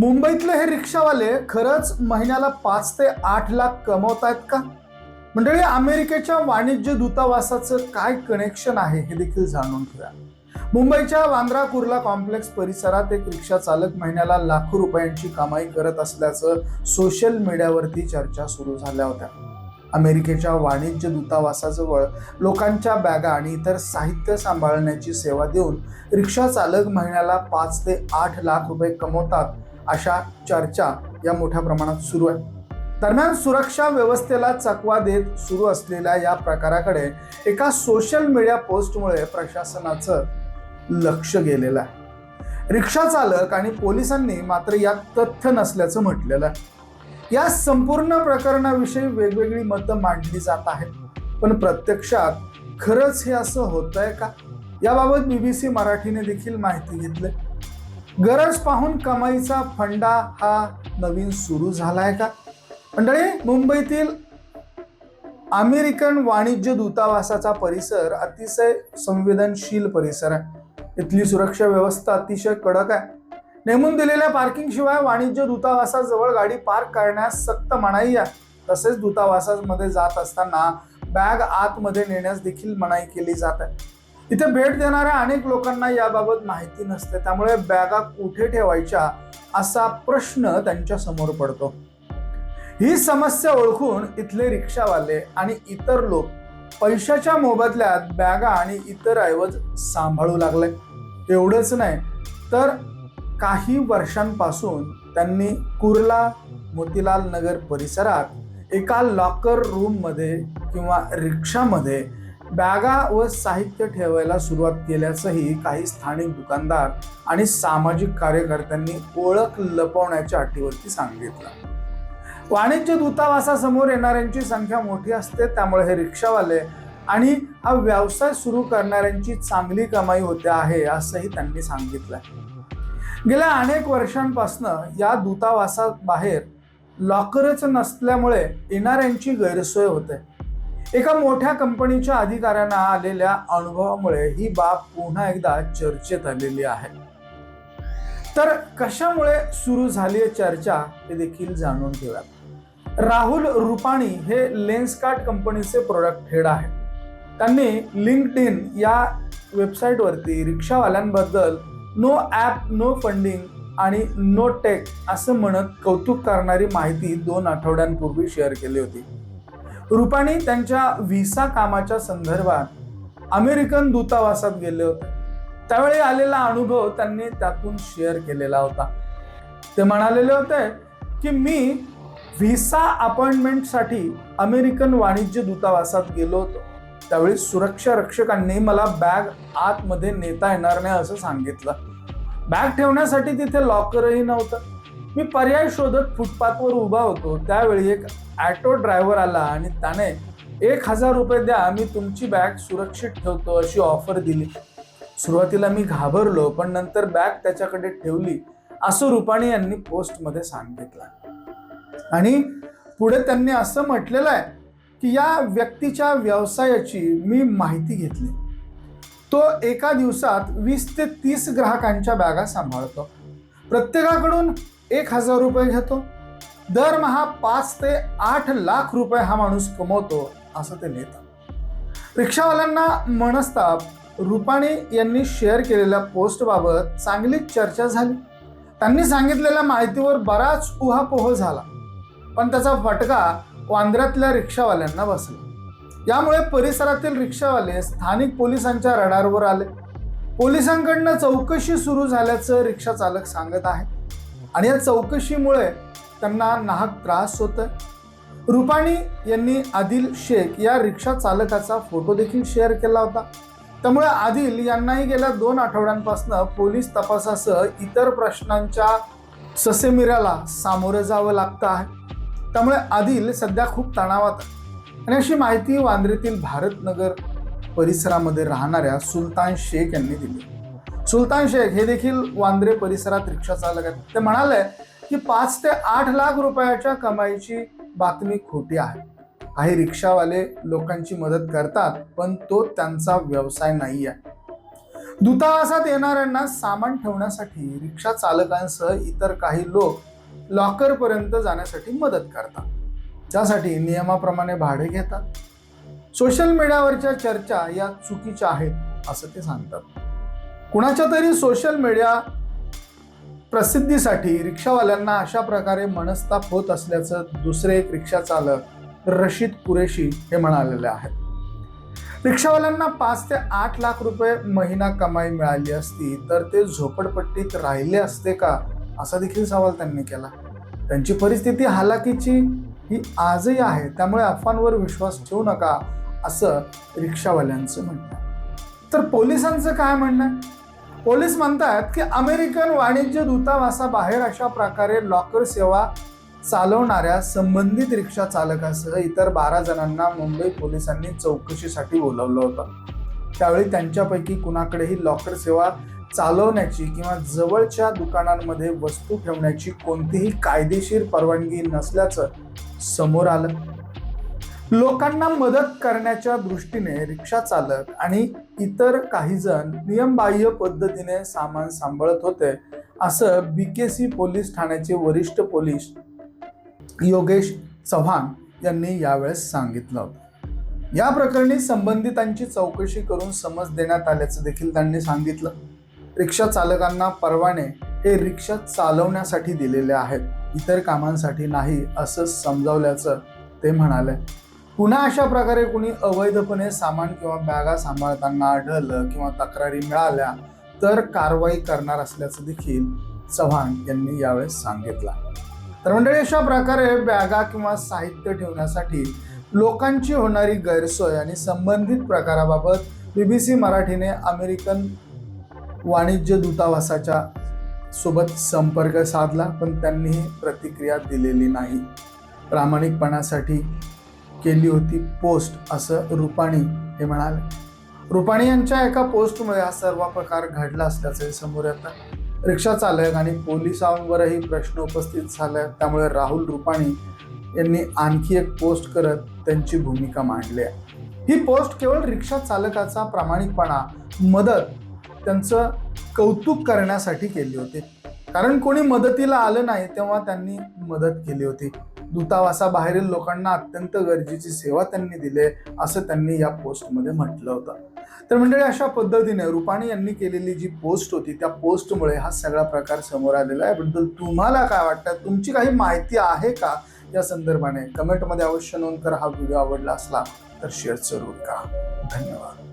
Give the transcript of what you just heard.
मुंबईतले हे रिक्षावाले खरंच महिन्याला पाच ते आठ लाख कमवत आहेत का? मंडळी अमेरिकेच्या वाणिज्य दूतावासाचं काय कनेक्शन आहे हे देखील जाणून घेऊया. मुंबईच्या वांद्रा कुर्ला कॉम्प्लेक्स परिसरात एक रिक्षा चालक महिन्याला लाखो रुपयांची कमाई करत असल्याचं सोशल मीडियावरती चर्चा सुरू झाल्या होत्या. अमेरिकेच्या वाणिज्य दूतावासाजवळ लोकांच्या बॅगा आणि इतर साहित्य सांभाळण्याची सेवा देऊन रिक्षा चालक महिन्याला पाच ते आठ लाख रुपये कमवतात अशा चर्चा या मोठ्या प्रमाणात सुरू आहे. दरम्यान सुरक्षा व्यवस्थेला चकवा देत सुरू असलेल्या या प्रकाराकडे एका सोशल मीडिया पोस्टमुळे प्रशासनाचं लक्ष गेलेलं आहे. रिक्षा चालक आणि पोलिसांनी मात्र यात तथ्य नसल्याचं म्हटलेलं आहे. या संपूर्ण प्रकरणाविषयी वेगवेगळी मतं मांडली जात आहेत. पण प्रत्यक्षात खरंच हे असं होतंय आहे का? याबाबत बीबीसी मराठीने देखील माहिती घेतली गरज पाहून कमाईचा फंडा हा नवीन सुरू झाला आहे का? मंडळी मुंबईतील अमेरिकन वाणिज्य दूतावासाचा परिसर अतिशय संवेदनशील परिसर आहे. इथली सुरक्षा व्यवस्था अतिशय कडक आहे. नेमून दिलेल्या पार्किंग शिवाय वाणिज्य दूतावासाजवळ गाडी पार्क करण्यास सक्त मनाई आहे. तसेच दूतावासामध्ये जात असताना बॅग आतमध्ये नेण्यास देखील मनाई केली जात आहे. इथे भेट देणाऱ्या अनेक लोकांना याबाबत माहिती नसते. त्यामुळे बॅगा कुठे ठेवायच्या असा प्रश्न त्यांच्यासमोर पडतो. ही समस्या ओळखून इथले रिक्षावाले आणि इतर लोक पैशाच्या मोबदल्यात बॅगा आणि इतर ऐवज सांभाळू लागले. एवढंच नाही तर काही वर्षांपासून त्यांनी कुर्ला मोतीलाल नगर परिसरात एका लॉकर रूममध्ये किंवा रिक्षामध्ये बॅगा व साहित्य ठेवायला सुरुवात केल्याचंही काही स्थानिक दुकानदार आणि सामाजिक कार्यकर्त्यांनी ओळख लपवण्याच्या अटीवरती सांगितलं वाणिज्य दूतावासासमोर येणाऱ्यांची संख्या मोठी असते त्यामुळे हे रिक्षावाले आणि हा व्यवसाय सुरू करणाऱ्यांची चांगली कमाई होते आहे असंही त्यांनी सांगितलं गेल्या अनेक वर्षांपासून या दूतावासाबाहेर लॉकरच नसल्यामुळे येणाऱ्यांची गैरसोय होते. एका मोठ्या कंपनीच्या अधिकाऱ्यांना आलेल्या अनुभवामुळे ही बाब पुन्हा एकदा चर्चेत आलेली आहे. तर कशामुळे सुरू झाली आहे चर्चा हे देखील जाणून घेऊयात. राहुल रुपाणी हे लेन्सकार्ट कंपनीचे प्रोडक्ट हेड आहेत. त्यांनी लिंक्ड इन या वेबसाईटवरती रिक्षावाल्यांबद्दल नो ॲप नो फंडिंग आणि नो टेक असं म्हणत कौतुक करणारी माहिती दोन आठवड्यांपूर्वी शेअर केली होती. रुपाणी त्यांच्या व्हिसा कामाच्या संदर्भात अमेरिकन दूतावासात गेले होते. त्यावेळी आलेला अनुभव त्यांनी त्यातून शेअर केलेला होता. ते म्हणालेले होते की मी व्हिसा अपॉइंटमेंटसाठी अमेरिकन वाणिज्य दूतावासात गेलो होतो. त्यावेळी सुरक्षा रक्षकांनी मला बॅग आतमध्ये नेता येणार नाही असं सांगितलं. बॅग ठेवण्यासाठी तिथे लॉकरही नव्हतं. मी पर्याय शोधत फुटपाथवर उभा होतो. त्यावेळी एक ॲटो ड्रायव्हर आला आणि त्याने एक हजार रुपये द्या मी तुमची बॅग सुरक्षित ठेवतो अशी ऑफर दिली. सुरुवातीला मी घाबरलो पण नंतर बॅग त्याच्याकडे ठेवली असं रुपाणी यांनी पोस्टमध्ये सांगितलं. आणि पुढे त्यांनी असं म्हटलेलं आहे की या व्यक्तीच्या व्यवसायाची मी माहिती घेतली. तो एका दिवसात वीस ते तीस ग्राहकांच्या बॅगा सांभाळतो. प्रत्येकाकडून एक हजार रुपये घेतो. दरमहा पाच ते आठ लाख रुपये हा माणूस कमवतो असं ते लिहितात रिक्षावाल्यांना मनस्ताप रुपाणी यांनी शेअर केलेल्या पोस्टबाबत चांगलीच चर्चा झाली. त्यांनी सांगितलेल्या माहितीवर बराच उहापोह झाला. पण त्याचा फटका वांद्र्यातल्या रिक्षावाल्यांना बसला. यामुळे परिसरातील रिक्षावाले स्थानिक पोलिसांच्या रडारवर आले. पोलिसांकडनं चौकशी सुरू झाल्याचं रिक्षा चालक सांगत आहे आणि या चौकशीमुळे त्यांना नाहक त्रास होतोय. रुपाणी यांनी आदिल शेख या रिक्षा चालकाचा फोटो देखील शेअर केला होता. त्यामुळे आदिल यांनाही गेल्या दोन आठवड्यांपासून पोलीस तपासासह इतर प्रश्नांच्या ससेमिराला सामोरं जावं लागतं आहे. त्यामुळे आदिल सध्या खूप तणावात आहे. आणि अशी माहिती वांद्रेतील भारतनगर परिसरामध्ये राहणाऱ्या सुलतान शेख यांनी दिली. सुलतान शेख हे देखील वांद्रे परिसरात रिक्षा चालक आहेत. ते म्हणाले की पाच ते आठ लाख रुपयाच्या कमाईची बातमी खोटी आहे. काही रिक्षावाले लोकांची मदत करतात पण तो त्यांचा व्यवसाय नाही आहे दूतावासात येणाऱ्यांना सामान ठेवण्यासाठी रिक्षा चालकांसह इतर काही लोक लॉकरपर्यंत जाण्यासाठी मदत करतात. त्यासाठी नियमाप्रमाणे भाडे घेतात. सोशल मीडियावरच्या चर्चा या चुकीच्या आहेत असं ते सांगतात. कुणाच्या तरी सोशल मीडिया प्रसिद्धीसाठी रिक्षावाल्यांना अशा प्रकारे मनस्ताप होत असल्याचं दुसरे एक रिक्षा चालक रशीद कुरेशी हे म्हणालेले आहेत. रिक्षावाल्यांना पाच ते आठ लाख रुपये महिना कमाई मिळाली असती तर ते झोपडपट्टीत राहिले असते का? असा देखील सवाल त्यांनी केला. त्यांची परिस्थिती हालाकीची ही आजही आहे त्यामुळे अफवांवर विश्वास ठेवू नका असं रिक्षावाल्यांचं म्हणणं तर पोलिसांचं काय म्हणणं आहे? पोलीस म्हणतात की अमेरिकन वाणिज्य दूतावासाबाहेर अशा प्रकारे लॉकर सेवा चालवणाऱ्या संबंधित रिक्षा चालकासह इतर बारा जणांना मुंबई पोलिसांनी चौकशीसाठी बोलावलं होतं. त्यावेळी त्यांच्यापैकी कुणाकडेही लॉकर सेवा चालवण्याची किंवा जवळच्या दुकानांमध्ये वस्तू ठेवण्याची कोणतीही कायदेशीर परवानगी नसल्याचं समोर आलं. लोकांना मदत करण्याच्या दृष्टीने रिक्षा चालक आणि इतर काही जण नियमबाह्य पद्धतीने सामान सांभाळत होते असं बी केसी पोलीस ठाण्याचे वरिष्ठ पोलीस योगेश चव्हाण यांनी यावेळेस सांगितलं होतं. या प्रकरणी संबंधितांची चौकशी करून समज देण्यात आल्याचं देखील त्यांनी सांगितलं. रिक्षा चालकांना परवाने हे रिक्षा चालवण्यासाठी दिलेले आहेत इतर कामांसाठी नाही असं समजावल्याचं ते म्हणाले. पुन्हा अशा प्रकारे कुणी अवैधपणे सामान किंवा बॅगा सांभाळताना आढळलं किंवा तक्रारी मिळाल्या तर कारवाई करणार असल्याचं देखील चव्हाण यांनी यावेळेस सांगितलं. तर मंडळी अशा प्रकारे बॅगा किंवा साहित्य ठेवण्यासाठी लोकांची होणारी गैरसोय आणि संबंधित प्रकाराबाबत बीबीसी मराठीने अमेरिकन वाणिज्य दूतावासाच्या सोबत संपर्क साधला पण त्यांनीही प्रतिक्रिया दिलेली नाही. प्रामाणिकपणासाठी केली होती पोस्ट असं रुपाणी हे म्हणाले. रुपाणी यांच्या एका पोस्टमुळे हा सर्व प्रकार घडला असल्याचे समोर येतं. रिक्षा चालक आणि पोलिसांवरही प्रश्न उपस्थित झाला. त्यामुळे राहुल रुपाणी यांनी आणखी एक पोस्ट करत त्यांची भूमिका मांडली. आहे ही पोस्ट केवळ रिक्षा चालकाचा प्रामाणिकपणा मदत त्यांचं कौतुक करण्यासाठी केली होती. कारण कोणी मदतीला आलं नाही तेव्हा त्यांनी मदत केली होती. दूतावासाबाहेरील लोकांना अत्यंत गरजेची सेवा त्यांनी दिली असं त्यांनी या पोस्टमध्ये म्हटलं होतं. तर मंडळी अशा पद्धतीने रुपाणी यांनी केलेली जी पोस्ट होती त्या पोस्टमुळे हा सगळा प्रकार समोर आलेला आहे. याबद्दल तुम्हाला काय वाटतं? तुमची काही माहिती आहे का? या संदर्भाने कमेंटमध्ये अवश्य नोंद करा. हा व्हिडिओ आवडला असला तर शेअर जरूर करा. धन्यवाद.